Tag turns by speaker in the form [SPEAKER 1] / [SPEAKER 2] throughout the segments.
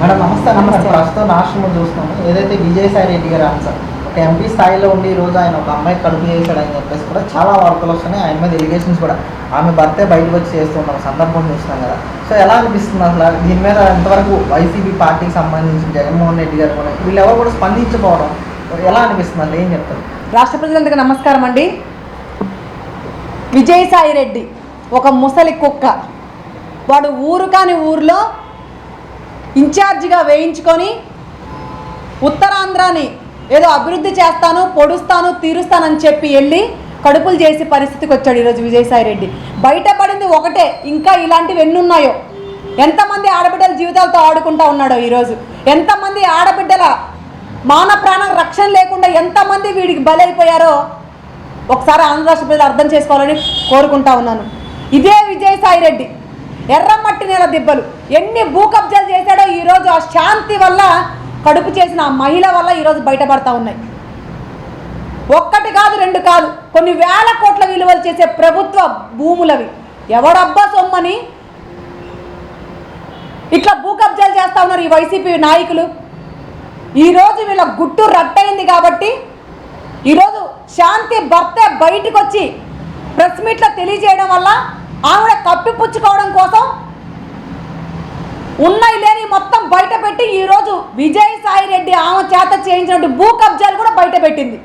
[SPEAKER 1] Madam నమస్తే
[SPEAKER 2] నమస్తే.
[SPEAKER 1] ప్రస్తుతం ఆశ్రమం చూస్తున్నాము ఏదైతే విజయసాయి రెడ్డి గారి ఆన్సర్ ఒక ఎంపీ స్థాయిలో ఉండి ఈ రోజు ఆయన ఒక అమ్మాయి కడుపు చేశాడని చెప్పేసి కూడా చాలా వార్తలు వస్తున్నాయి. ఆయన మీద ఎలిగేషన్స్ కూడా. ఆమె భర్తే బయటకు వచ్చి చేస్తున్న సందర్భం చూస్తున్నాం కదా. సో ఎలా అనిపిస్తుంది అసలు? దీని మీద ఎంతవరకు వైసీపీ పార్టీకి సంబంధించి జగన్మోహన్ రెడ్డి గారు కూడా వీళ్ళు ఎవరు కూడా స్పందించకపోవడం ఎలా అనిపిస్తుంది? అసలు ఏం చెప్తారు?
[SPEAKER 2] రాష్ట్ర ప్రజలందరికీ నమస్కారం అండి. విజయసాయి రెడ్డి ఒక ముసలి కుక్క. వాడు ఊరు కాని ఊర్లో ఇన్ఛార్జిగా వేయించుకొని ఉత్తరాంధ్రాని ఏదో అభివృద్ధి చేస్తాను పొడుస్తాను తీరుస్తానని చెప్పి వెళ్ళి కడుపులు చేసే పరిస్థితికి వచ్చాడు ఈరోజు విజయసాయి రెడ్డి. బయటపడింది ఒకటే ఇంకా ఇలాంటివి ఎన్నున్నాయో? ఎంతమంది ఆడబిడ్డల జీవితాలతో ఆడుకుంటా ఉన్నాడో ఈరోజు? ఎంతమంది ఆడబిడ్డల మాన ప్రాణ రక్షణ లేకుండా ఎంతమంది వీడికి బలైపోయారో ఒకసారి ఆంధ్ర రాష్ట్ర ప్రజలు అర్థం చేసుకోవాలని కోరుకుంటా ఉన్నాను. ఇదే విజయసాయి రెడ్డి. ఎర్రమట్టి నేల దిబ్బలు. ఎన్ని భూకబ్జాలు చేశాడో ఈరోజు ఆ శాంతి వల్ల కడుపు చేసిన ఆ మహిళ వల్ల ఈరోజు బయటపడతా ఉన్నాయి. ఒక్కటి కాదు రెండు కాదు. కొన్ని వేల కోట్ల విలువలు చేసే ప్రభుత్వ భూములవి. ఎవడబ్బా సొమ్మని? ఇట్లా భూకబ్జాలు చేస్తా ఉన్నారు ఈ వైసీపీ నాయకులు. ఈరోజు వీళ్ళ గుట్టు రట్టయింది కాబట్టి ఈరోజు శాంతి భర్తే బయటకు వచ్చి ప్రెస్ మీట్లో తెలియజేయడం వల్ల ఆవిడ కప్పిపుచ్చుకోవడం ఉన్నాయి లేని మొత్తం బయట పెట్టి ఈరోజు విజయసాయి రెడ్డి ఆమె చేత చేయించినట్టు భూ కబ్జాలు కూడా బయట పెట్టింది.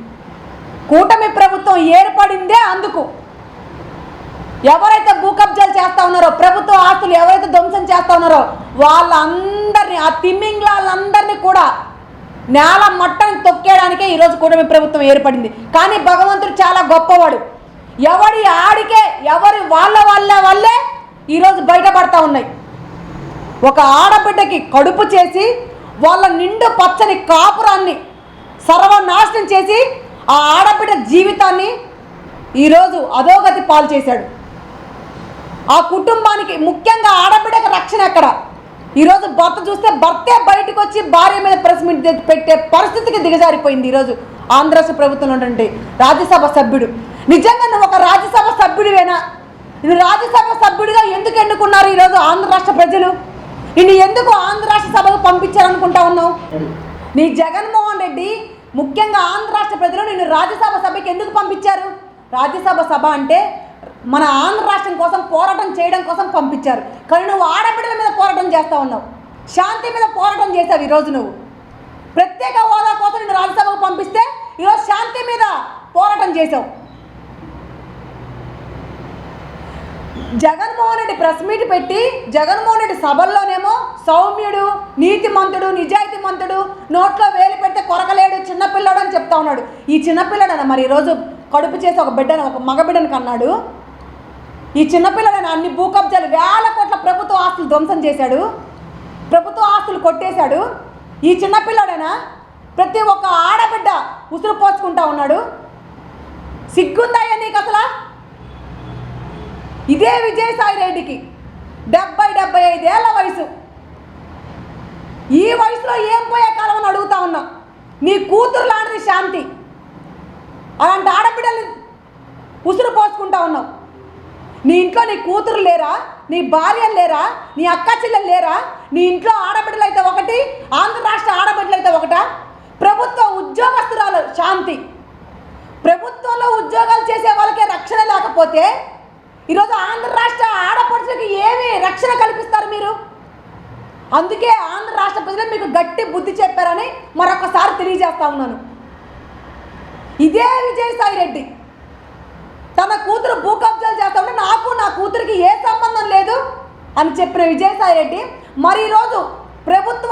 [SPEAKER 2] కూటమి ప్రభుత్వం ఏర్పడిందే అందుకు. ఎవరైతే భూ కబ్జాలు చేస్తా ఉన్నారో ప్రభుత్వ ఆస్తులు ఎవరైతే ధ్వంసం చేస్తా ఉన్నారో వాళ్ళందరినీ ఆ తిమ్మింగ్లాలందరినీ కూడా నేల మట్టని తొక్కేయడానికే ఈరోజు కూటమి ప్రభుత్వం ఏర్పడింది. కానీ భగవంతుడు చాలా గొప్పవాడు. ఎవడి ఆడికే ఎవరి వాళ్ళ వాళ్ళ వల్లే ఈరోజు బయటపడతా ఉన్నాయి. ఒక ఆడబిడ్డకి కడుపు చేసి వాళ్ళ నిండు పచ్చని కాపురాన్ని సర్వనాశనం చేసి ఆ ఆడబిడ్డ జీవితాన్ని ఈరోజు అధోగతి పాలు చేశాడు. ఆ కుటుంబానికి ముఖ్యంగా ఆడబిడ్డకి రక్షణ ఎక్కడ? ఈరోజు భర్త చూస్తే భర్తే బయటకు వచ్చి భార్య మీద ప్రెస్ మీట్ పెట్టే పరిస్థితికి దిగజారిపోయింది ఈరోజు ఆంధ్ర ప్రభుత్వం ప్రభుత్వంలో ఉన్నటువంటి రాజ్యసభ సభ్యుడు. నిజంగా నువ్వు ఒక రాజ్యసభ సభ్యుడివేనా? నువ్వు రాజ్యసభ సభ్యుడిగా ఎందుకు ఎన్నుకున్నారు ఈరోజు ఆంధ్ర రాష్ట్ర ప్రజలు? నిన్ను ఎందుకు ఆంధ్ర రాష్ట్ర సభకు పంపించారనుకుంటా ఉన్నావు? నీ జగన్మోహన్ రెడ్డి ముఖ్యంగా ఆంధ్ర రాష్ట్ర ప్రజలు నిన్ను రాజ్యసభ సభకి ఎందుకు పంపించారు? రాజ్యసభ సభ అంటే మన ఆంధ్ర రాష్ట్రం కోసం పోరాటం చేయడం కోసం పంపించారు. కానీ నువ్వు ఆడబిడ్డల మీద పోరాటం చేస్తూ ఉన్నావు. శాంతి మీద పోరాటం చేసావు ఈరోజు నువ్వు. ప్రత్యేక హోదా కోసం నిన్ను రాజ్యసభకు పంపిస్తే ఈరోజు శాంతి మీద పోరాటం చేసావు జగన్మోహన్ రెడ్డి ప్రెస్ మీట్ పెట్టి జగన్మోహన్ రెడ్డి సభల్లోనేమో సౌమ్యుడు నీతిమంతుడు నిజాయితీమంతుడు నోట్లో వేలు పెడితే కొరకలేడు చిన్నపిల్లడు అని చెప్తా ఉన్నాడు. ఈ చిన్నపిల్లడన మరి ఈరోజు కడుపు చేసి ఒక బిడ్డను ఒక మగబిడ్డను కన్నాడు? ఈ చిన్నపిల్లడైన అన్ని భూకబ్జాలు వేల కోట్ల ప్రభుత్వ ఆస్తులు ధ్వంసం చేశాడు? ప్రభుత్వ ఆస్తులు కొట్టేశాడు? ఈ చిన్నపిల్లడైనా ప్రతి ఒక్క ఆడబిడ్డ ఉసురు పోసుకుంటా ఉన్నాడు? సిగ్గుందా నీకు అసలు? ఇదే విజయసాయి రెడ్డికి డెబ్బై డెబ్బై ఐదేళ్ళ వయసు. ఈ వయసులో ఏం పోయే కాలం అని అడుగుతా ఉన్నా. నీ కూతురు లాంటిది శాంతి. అలాంటి ఆడబిడ్డల్ని ఉసురు పోసుకుంటా ఉన్నావు. నీ ఇంట్లో నీ కూతురు లేరా? నీ భార్యలు లేరా? నీ అక్క చెల్లెలు లేరా? నీ ఇంట్లో ఆడబిడ్డలు అయితే ఒకటి ఆంధ్ర రాష్ట్ర ఆడబిడ్డలు అయితే ఒకట? ప్రభుత్వ ఉద్యోగస్తురాలు శాంతి. ప్రభుత్వంలో ఉద్యోగాలు చేసే వాళ్ళకే రక్షణ లేకపోతే ఈరోజు ఆంధ్ర రాష్ట్ర ఆడపడుచులకి ఏమి రక్షణ కల్పిస్తారు మీరు? అందుకే ఆంధ్ర రాష్ట్ర ప్రజలు మీకు గట్టి బుద్ధి చెప్పారని మరొకసారి తెలియజేస్తా ఉన్నాను. ఇదే విజయసాయి రెడ్డి. తన కూతురు భూ కబ్జాలు చేస్తామంటే నాకు నా కూతురికి ఏ సంబంధం లేదు అని చెప్పిన విజయసాయి రెడ్డి మరి ఈరోజు ప్రభుత్వ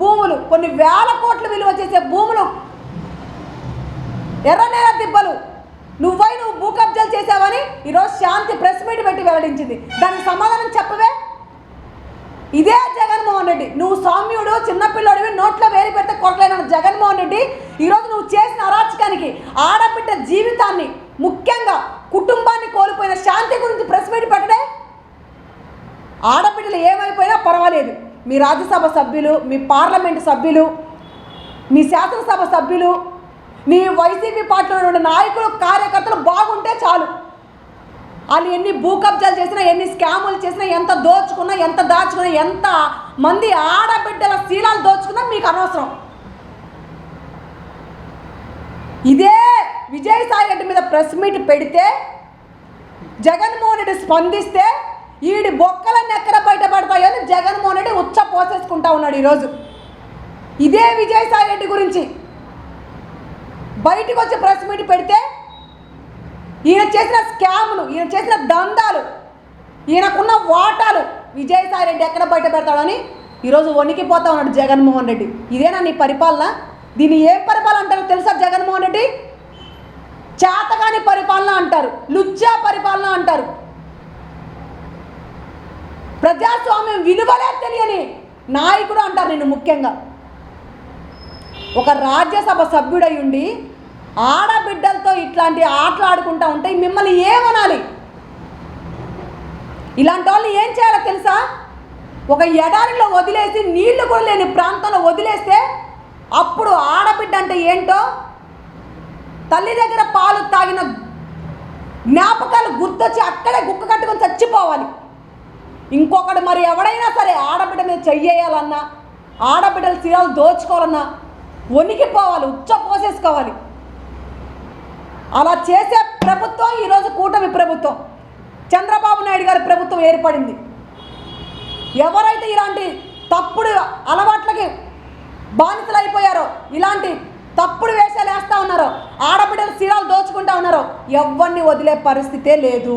[SPEAKER 2] భూములు కొన్ని వేల కోట్ల విలువ చేసే భూములు ఎర్రనేల దిబ్బలు నువ్వై నువ్వు భూ కబ్జాలు చేసావని ఈరోజు శాంతి ప్రెస్ మీట్ పెట్టి వెల్లడించింది. దానికి సమాధానం చెప్పవే? ఇదే జగన్మోహన్ రెడ్డి. నువ్వు సౌమ్యుడు చిన్నపిల్లడివి నోట్లో వేలు పెడితే కొట్టలేన జగన్మోహన్ రెడ్డి ఈరోజు నువ్వు చేసిన అరాచకానికి ఆడబిడ్డ జీవితాన్ని ముఖ్యంగా కుటుంబాన్ని కోల్పోయిన శాంతి గురించి ప్రెస్ మీట్ పెట్టడే? ఆడబిడ్డలు ఏమైపోయినా పర్వాలేదు. మీ రాజ్యసభ సభ్యులు మీ పార్లమెంటు సభ్యులు మీ శాసనసభ సభ్యులు మీ వైసీపీ పార్టీలో ఉన్న నాయకులు కార్యకర్తలు బాగుంటే చాలు. వాళ్ళు ఎన్ని భూ కబ్జాలు చేసినా ఎన్ని స్కాములు చేసినా ఎంత దోచుకున్నా ఎంత దాచుకున్నా ఎంత మంది ఆడబిడ్డల శీలాలు దోచుకున్నా మీకు అనవసరం. ఇదే విజయసాయి రెడ్డి మీద ప్రెస్ మీట్ పెడితే జగన్మోహన్ రెడ్డి స్పందిస్తే ఈడి బొక్కలన్నీ ఎక్కడ బయటపడతాయని జగన్మోహన్ రెడ్డి ఉచ్చ పోసేసుకుంటా ఉన్నాడు ఈరోజు. ఇదే విజయసాయి రెడ్డి గురించి. బయటికి వచ్చి ప్రెస్ మీట్ పెడితే ఈయన చేసిన స్కామ్లు ఈయన చేసిన దందాలు ఈయనకున్న వాటాలు విజయసాయి రెడ్డి ఎక్కడ బయట పెడతాడని ఈరోజు వణికిపోతా ఉన్నాడు జగన్మోహన్ రెడ్డి. ఇదేనా నీ పరిపాలన? దీన్ని ఏ పరిపాలన అంటారో తెలుసా జగన్మోహన్ రెడ్డి? చేతగాని పరిపాలన అంటారు లుచ్చా పరిపాలన అంటారు. ప్రజాస్వామ్యం విలువలే తెలియని నాయకుడు అంటారు నేను ముఖ్యంగా. ఒక రాజ్యసభ సభ్యుడై ఉండి ఆడబిడ్డలతో ఇట్లాంటి ఆటలు ఆడుకుంటా ఉంటే మిమ్మల్ని ఏమనాలి? ఇలాంటి వాళ్ళు ఏం చేయాలో తెలుసా? ఒక ఎడారిలో వదిలేసి నీళ్ళు కూడా లేని ప్రాంతంలో వదిలేస్తే అప్పుడు ఆడబిడ్డ అంటే ఏంటో? తల్లి దగ్గర పాలు తాగిన జ్ఞాపకాలు గుర్తొచ్చి అక్కడే గుక్క కట్టుకొని చచ్చిపోవాలి. ఇంకొకడు మరి ఎవడైనా సరే ఆడబిడ్డ మీద చెయ్యేయాలన్నా ఆడబిడ్డల చీరలు దోచుకోవాలన్నా వణికిపోవాలి ఉచ్చ పోసేసుకోవాలి. అలా చేసే ప్రభుత్వం ఈరోజు కూటమి ప్రభుత్వం. చంద్రబాబు నాయుడు గారి ప్రభుత్వం ఏర్పడింది. ఎవరైతే ఇలాంటి తప్పుడు అలవాట్లకి బానిసలు అయిపోయారో ఇలాంటి తప్పుడు వేషాలు వేస్తూ ఉన్నారో ఆడబిడ్డలు సీరాలు దోచుకుంటా ఉన్నారో ఎవరిని వదిలే పరిస్థితే లేదు.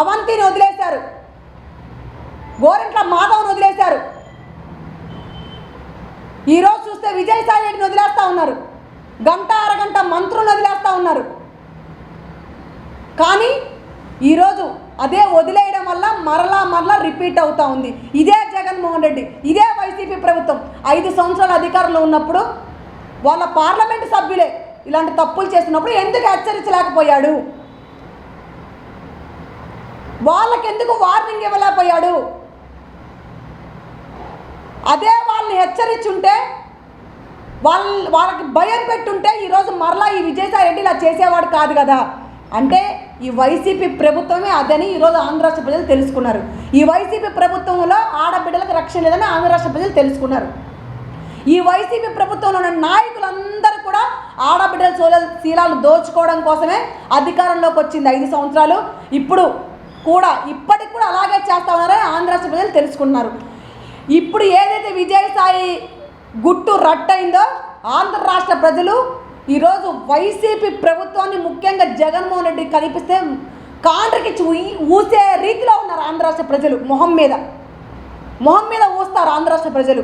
[SPEAKER 2] అవంతిని వదిలేశారు. గోరంట్ల మాధవ్ని వదిలేశారు. ఈరోజు చూస్తే విజయసాయి రెడ్డిని వదిలేస్తూ ఉన్నారు. గంట అరగంట మంత్రులను వదిలేస్తూ ఉన్నారు. కానీ ఈరోజు అదే వదిలేయడం వల్ల మరలా మరలా రిపీట్ అవుతా ఉంది. ఇదే జగన్మోహన్ రెడ్డి ఇదే వైసీపీ ప్రభుత్వం. ఐదు సంవత్సరాల అధికారంలో ఉన్నప్పుడు వాళ్ళ పార్లమెంటు సభ్యులే ఇలాంటి తప్పులు చేసినప్పుడు ఎందుకు హెచ్చరించలేకపోయాడు? వాళ్ళకి ఎందుకు వార్నింగ్ ఇవ్వలేకపోయాడు? అదే వాళ్ళని హెచ్చరించుంటే వాళ్ళ వాళ్ళకి భయం పెట్టుంటే ఈరోజు మరలా ఈ విజయసాయి రెడ్డి ఇలా చేసేవాడు కాదు కదా. అంటే ఈ వైసీపీ ప్రభుత్వమే అదని ఈరోజు ఆంధ్ర రాష్ట్ర ప్రజలు తెలుసుకున్నారు. ఈ వైసీపీ ప్రభుత్వంలో ఆడబిడ్డలకు రక్షణ లేదని ఆంధ్ర రాష్ట్ర ప్రజలు తెలుసుకున్నారు. ఈ వైసీపీ ప్రభుత్వంలో ఉన్న నాయకులందరూ కూడా ఆడబిడ్డల సోల శీలాలు దోచుకోవడం కోసమే అధికారంలోకి వచ్చింది ఐదు సంవత్సరాలు. ఇప్పుడు కూడా ఇప్పటికి కూడా అలాగే చేస్తా ఉన్నారని ఆంధ్ర రాష్ట్ర ప్రజలు తెలుసుకున్నారు. ఇప్పుడు ఏదైతే విజయసాయి గుట్టు రట్టయిందో ఆంధ్ర రాష్ట్ర ప్రజలు ఈరోజు వైసీపీ ప్రభుత్వాన్ని ముఖ్యంగా జగన్మోహన్ రెడ్డి కనిపిస్తే కాండ్రకి ఊసే రీతిలో ఉన్నారు ఆంధ్ర రాష్ట్ర ప్రజలు మొహం మీద. మొహం మీద ఊస్తారు ఆంధ్ర రాష్ట్ర ప్రజలు.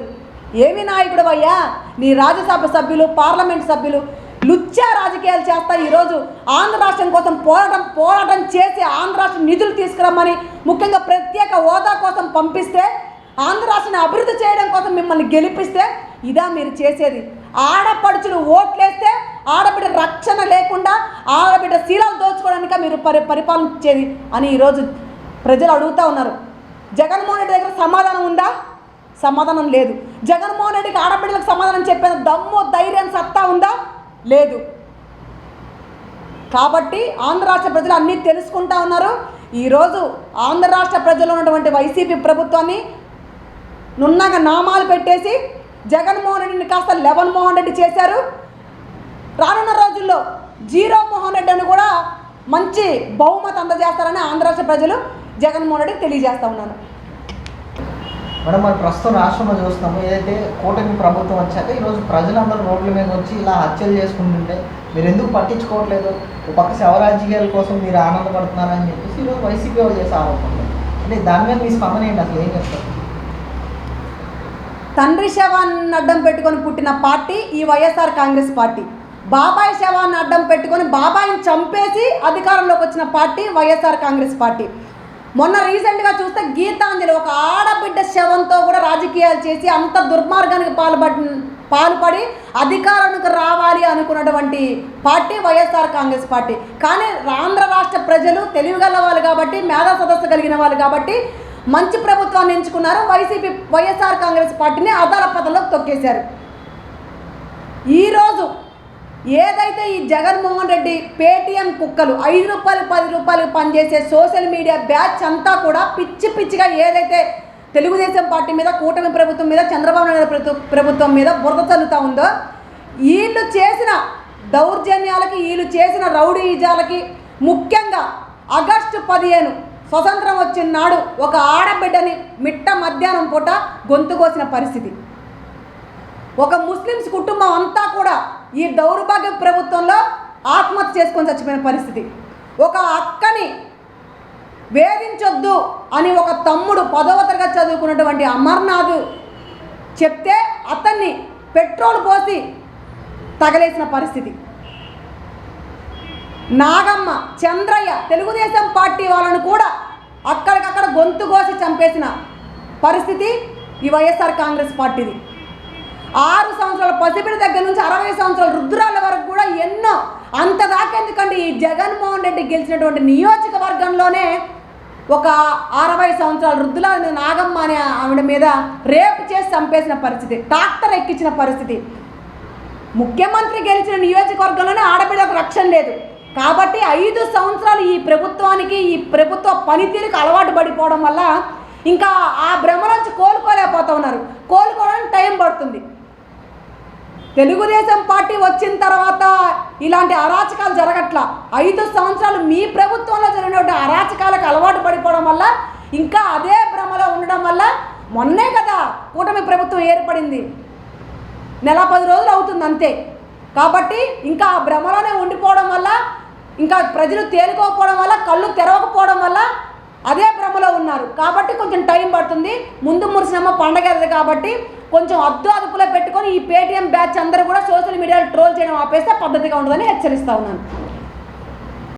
[SPEAKER 2] ఏమి నాయకుడు అయ్యా? నీ రాజ్యసభ సభ్యులు పార్లమెంట్ సభ్యులు లుచ్చా రాజకీయాలు చేస్తా ఈరోజు ఆంధ్ర రాష్ట్రం కోసం పోరాటం పోరాటం చేసి ఆంధ్ర రాష్ట్రం నిధులు తీసుకురమ్మని ముఖ్యంగా ప్రత్యేక హోదా కోసం పంపిస్తే ఆంధ్ర రాష్ట్రాన్ని అభివృద్ధి చేయడం కోసం మిమ్మల్ని గెలిపిస్తే ఇదా మీరు చేసేది. ఆడపడుచులు ఓట్లేస్తే ఆడబిడ్డ రక్షణ లేకుండా ఆడబిడ్డ శీలాలు దోచుకోవడానిక మీరు పరి పరిపాలించేది అని ఈరోజు ప్రజలు అడుగుతూ ఉన్నారు. జగన్మోహన్ రెడ్డి దగ్గర సమాధానం ఉందా? సమాధానం లేదు. జగన్మోహన్ రెడ్డికి ఆడబిడ్డలకు సమాధానం చెప్పిన దమ్ము ధైర్యం సత్తా ఉందా? లేదు. కాబట్టి ఆంధ్ర రాష్ట్ర ప్రజలు అన్నీ తెలుసుకుంటా ఉన్నారు. ఈరోజు ఆంధ్ర రాష్ట్ర ప్రజలు ఉన్నటువంటి వైసీపీ ప్రభుత్వాన్ని నున్నగా నామాలు పెట్టేసి జగన్మోహన్ రెడ్డిని కాస్త లెవెన్ మోహన్ రెడ్డి చేశారు. రానున్న రోజుల్లో జీరో మోహన్ రెడ్డి అని కూడా మంచి బహుమతి అందజేస్తారని ఆంధ్ర రాష్ట్ర ప్రజలు జగన్మోహన్ రెడ్డికి తెలియజేస్తా ఉన్నాను
[SPEAKER 1] మేడం మరి ప్రస్తుతం రాష్ట్రంలో చూస్తాము ఏదైతే కూటమి ప్రభుత్వం వచ్చాక ఈరోజు ప్రజలందరూ రోడ్ల మీద వచ్చి ఇలా హత్యలు చేసుకుంటుంటే మీరు ఎందుకు పట్టించుకోవట్లేదు? ఒక పక్క శవరాజకీయాల కోసం మీరు ఆనందపడుతున్నారని చెప్పేసి ఈరోజు వైసీపీ వాళ్ళు చేసే ఆరోపణలు. అంటే దాని మీద మీ స్పందన ఏంటి? అసలు ఏం చెప్తారు?
[SPEAKER 2] తండ్రి శవాన్ని అడ్డం పెట్టుకొని పుట్టిన పార్టీ ఈ వైఎస్ఆర్ కాంగ్రెస్ పార్టీ. బాబాయ్ శవాన్ని అడ్డం పెట్టుకొని బాబాయిని చంపేసి అధికారంలోకి వచ్చిన పార్టీ వైఎస్ఆర్ కాంగ్రెస్ పార్టీ. మొన్న రీసెంట్గా చూస్తే గీతాంజలి ఒక ఆడబిడ్డ శవంతో కూడా రాజకీయాలు చేసి అంత దుర్మార్గానికి పాల్పడి పాల్పడి అధికారానికి రావాలి అనుకున్నటువంటి పార్టీ వైఎస్ఆర్ కాంగ్రెస్ పార్టీ. కానీ ఆంధ్ర రాష్ట్ర ప్రజలు తెలివిగల వాళ్ళు కాబట్టి మేధా సదస్సు కలిగిన వాళ్ళు కాబట్టి మంచి ప్రభుత్వాన్ని ఎంచుకున్నారు. వైసీపీ వైఎస్ఆర్ కాంగ్రెస్ పార్టీని అదాల పదంలోకి తొక్కేశారు. ఈరోజు ఏదైతే ఈ జగన్మోహన్ రెడ్డి పేటీఎం కుక్కలు ఐదు రూపాయలు పది రూపాయలు పనిచేసే సోషల్ మీడియా బ్యాచ్ అంతా కూడా పిచ్చి పిచ్చిగా ఏదైతే తెలుగుదేశం పార్టీ మీద కూటమి ప్రభుత్వం మీద చంద్రబాబు నాయుడు ప్రభుత్వం మీద బురద చల్లుతూ ఉందో వీళ్ళు చేసిన దౌర్జన్యాలకి వీళ్ళు చేసిన రౌడీజాలకి ముఖ్యంగా ఆగస్టు పదిహేను స్వతంత్రం వచ్చిన నాడు ఒక ఆడబిడ్డని మిట్ట మధ్యాహ్నం పూట గొంతుకోసిన పరిస్థితి. ఒక ముస్లిమ్స్ కుటుంబం అంతా కూడా ఈ దౌర్భాగ్య ప్రభుత్వంలో ఆత్మహత్య చేసుకొని చచ్చిపోయిన పరిస్థితి. ఒక అక్కని వేధించొద్దు అని ఒక తమ్ముడు పదవ తరగతి చదువుకున్నటువంటి అమర్నాథ్ చెప్తే అతన్ని పెట్రోల్ పోసి తగలేసిన పరిస్థితి. నాగమ్మ చంద్రయ్య తెలుగుదేశం పార్టీ వాళ్ళను కూడా అక్కడికక్కడ గొంతు కోసి చంపేసిన పరిస్థితి ఈ వైఎస్ఆర్ కాంగ్రెస్ పార్టీది. ఆరు సంవత్సరాల పసిపిడి దగ్గర నుంచి అరవై సంవత్సరాల రుద్రాల వరకు కూడా ఎన్నో అంత దాకా ఎందుకంటే ఈ జగన్మోహన్ రెడ్డి గెలిచినటువంటి నియోజకవర్గంలోనే ఒక అరవై సంవత్సరాల వృద్ధుల నాగమ్మ అనే ఆవిడ మీద రేపు చేసి చంపేసిన పరిస్థితి ట్రాక్టర్ ఎక్కించిన పరిస్థితి. ముఖ్యమంత్రి గెలిచిన నియోజకవర్గంలోనే ఆడబిడ్డకు రక్షణ లేదు. కాబట్టి ఐదు సంవత్సరాలు ఈ ప్రభుత్వానికి ఈ ప్రభుత్వ పనితీరుకు అలవాటు పడిపోవడం వల్ల ఇంకా ఆ భ్రమ నుంచి కోలుకోలేకపోతా ఉన్నారు. కోలుకోవడానికి టైం పడుతుంది. తెలుగుదేశం పార్టీ వచ్చిన తర్వాత ఇలాంటి అరాచకాలు జరగట్లా. ఐదు సంవత్సరాలు మీ ప్రభుత్వంలో జరిగినటువంటి అరాచకాలకు అలవాటు పడిపోవడం వల్ల ఇంకా అదే భ్రమలో ఉండడం వల్ల మొన్నే కదా కూటమి ప్రభుత్వం ఏర్పడింది. నెల పది రోజులు అవుతుంది అంతే. కాబట్టి ఇంకా ఆ భ్రమలోనే ఉండిపోవడం వల్ల ఇంకా ప్రజలు తేలుకోకపోవడం వల్ల కళ్ళు తెరవకపోవడం వల్ల అదే భ్రమలో ఉన్నారు. కాబట్టి కొంచెం టైం పడుతుంది. ముందు మురిసినమ్మ పండగ కాబట్టి కొంచెం అద్దు అదుపులో పెట్టుకొని ఈ పేటీఎం బ్యాచ్ అందరూ కూడా సోషల్ మీడియాలో ట్రోల్ చేయడం ఆపేస్తే పద్ధతిగా ఉండదని హెచ్చరిస్తా ఉన్నాను.